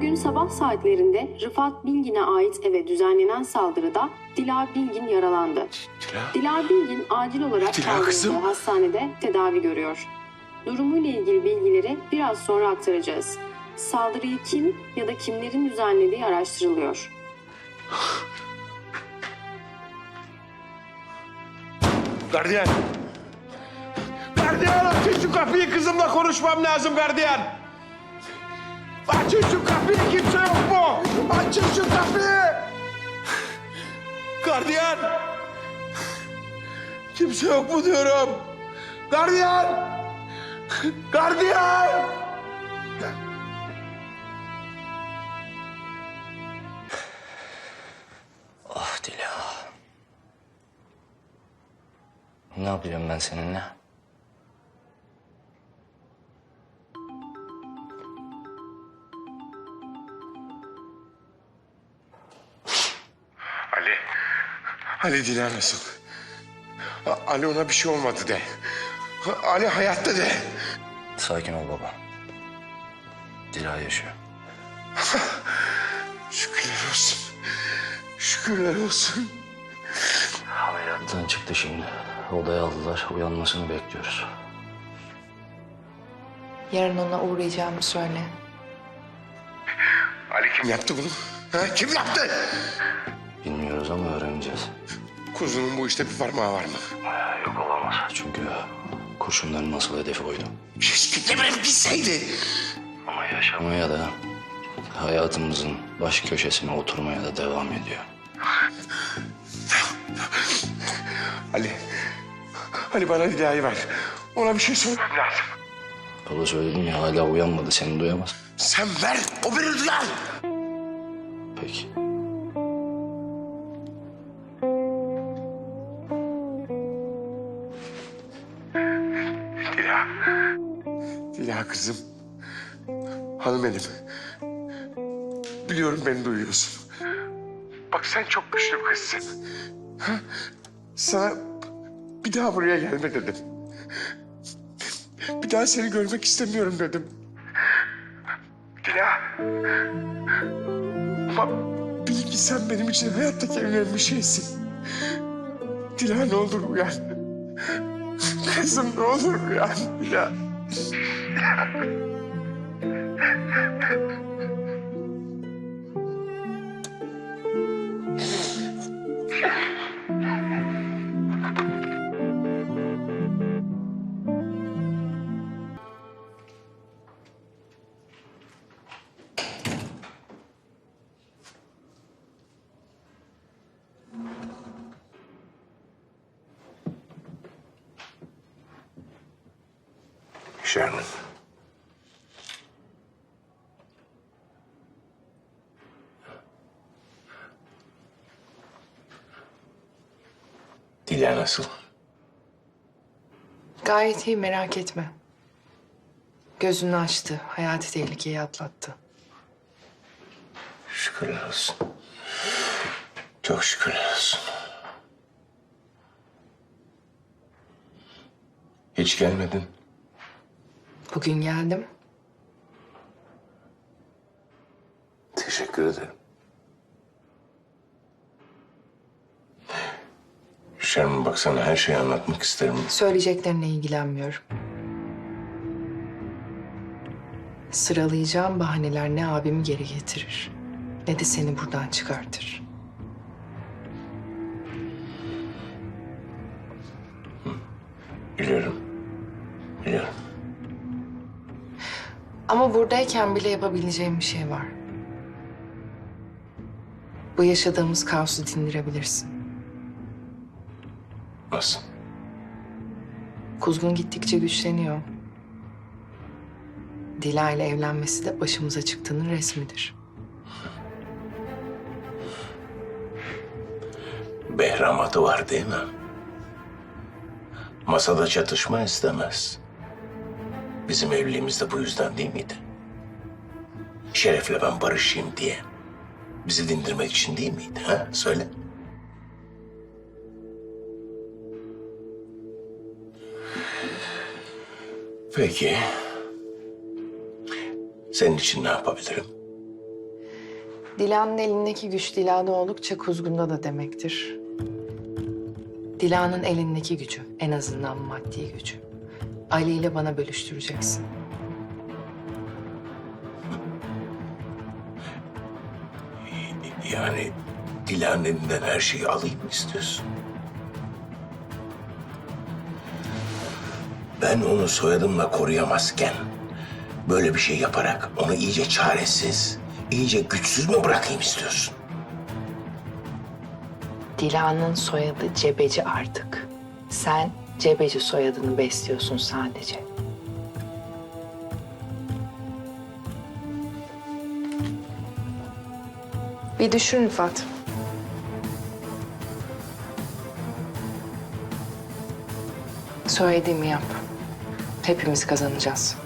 gün sabah saatlerinde Rıfat Bilgin'e ait eve düzenlenen saldırıda Dila Bilgin yaralandı. Dila. Dila Bilgin acil olarak kaldırıldığı hastanede tedavi görüyor. Durumuyla ilgili bilgileri biraz sonra aktaracağız. Saldırıyı kim ya da kimlerin düzenlediği araştırılıyor. Gardiyan. Gardiyan açın şu kapıyı kızımla konuşmam lazım gardiyan. Açın şu kapıyı kimse yok mu? Açın şu kapıyı. Gardiyan. Kimse yok mu diyorum. Gardiyan. Gardiyan. Ah Dila. Ne yapacağım ben seninle? Ali. Ali Dila nasıl? Ali ona bir şey olmadı de. Ali hayatta de. Sakin ol baba. Dila yaşıyor. Şükürler olsun. Şükürler olsun. Ameliyattan çıktı şimdi. Odaya aldılar. Uyanmasını bekliyoruz. Yarın ona uğrayacağımı söyle. Ali kim yaptı bunu? Ha, kim yaptı? Bilmiyoruz ama öğreneceğiz. Kuzunun bu işte bir parmağı var mı? Yok olamaz. Çünkü kurşunların nasıl hedefi oydu. Keşke Demir'e gitseydi. Ama yaşamaya da hayatımızın baş köşesine oturmaya da devam ediyor. Ali. Ali bana Dila'yı ver. Ona bir şey söylemem lazım. Baba söyledim ya hala uyanmadı. Seni duyamaz. Sen ver. O beni duyar. Peki. Kızım. Hanım benim. Biliyorum beni duyuyorsun. Bak sen çok güçlü bir kızsın. Ha? Sana bir daha buraya gelme dedim. Bir daha seni görmek istemiyorum dedim. Dila. Ama bil ki sen benim için hayattaki en önemli şeysin. Dila ne olur uyan. Kızım ne olur uyan Dila. Thank you. Sherman. Dila nasıl? Gayet iyi merak etme. Gözünü açtı. Hayati tehlikeyi atlattı. Şükürler olsun. Çok şükürler olsun. Hiç gelmedin. Bugün geldim. Teşekkür ederim. Sherman bak sana her şeyi anlatmak isterim. Söyleyeceklerine ilgilenmiyorum. Sıralayacağım bahaneler ne abimi geri getirir ne de seni buradan çıkartır. Biliyorum. Biliyorum. Ama buradayken bile yapabileceğim bir şey var. Bu yaşadığımız kaosu dindirebilirsin. Nasıl? Kuzgun gittikçe güçleniyor. Dila ile evlenmesi de başımıza çıktığının resmidir. Behram adı var değil mi? Masada çatışma istemez. Bizim evliliğimiz de bu yüzden değil miydi? Şeref'le ben barışayım diye. Bizi dindirmek için değil miydi? Ha? Söyle. Peki. Senin için ne yapabilirim? Dilan'ın elindeki güç Dilan'da oldukça kuzgunda da demektir. Dilan'ın elindeki gücü, en azından maddi gücü. Ali ile bana bölüştüreceksin. Yani Dilan'ın elinden her şeyi alayım mı istiyorsun? Ben onu soyadımla koruyamazken böyle bir şey yaparak onu iyice çaresiz, iyice güçsüz mü bırakayım istiyorsun? Dilan'ın soyadı Cebeci artık. Sen Cebeci soyadını besliyorsun sadece. Bir düşün Rıfat. Söylediğimi yap. Hepimiz kazanacağız.